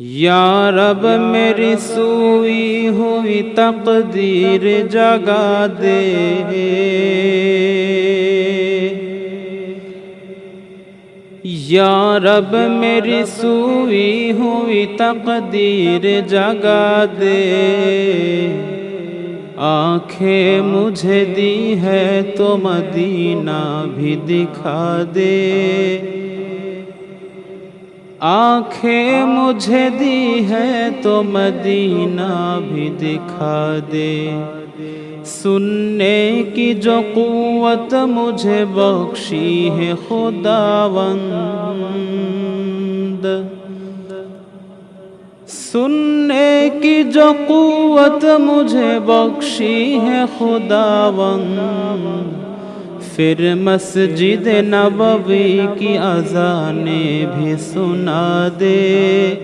یا رب میری سوئی ہوئی تقدیر جگا دے۔ یا رب میری سوئی ہوئی تقدیر جگا دے۔ آنکھیں مجھے دی ہے تو مدینہ بھی دکھا دے۔ آنکھیں مجھے دی ہے تو مدینہ بھی دکھا دے سننے کی جو قوت مجھے بخشی ہے خداوند سننے کی جو قوت مجھے بخشی ہے خداوند پھر مسجد نبوی کی اذانیں بھی سنا دے۔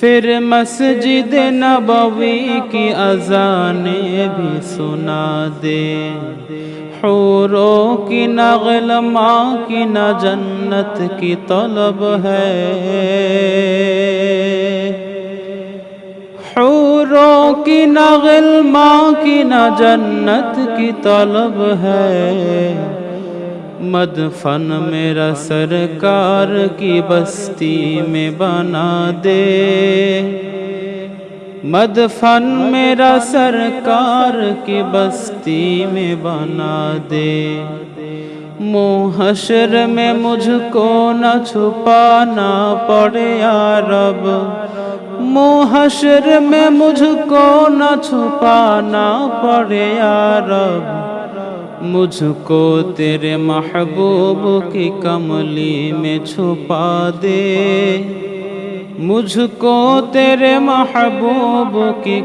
پھر مسجد نبوی کی اذانیں بھی سنا دے۔ حوروں کی نغل ماں کی نہ جنت کی طلب ہے۔ حوروں کی نغل ماں کی نہ جنت کی طلب ہے۔ مدفن میرا سرکار کی بستی میں بنا دے۔ مدفن میرا سرکار کی بستی میں بنا دے۔ محشر میں مجھ کو نہ چھپانا پڑے یا رب۔ محشر میں مجھ کو نہ چھپانا پڑے یا رب مجھ کو تیرے محبوب کی کملی میں چھپا دے مجھ کو تیرے محبوب کی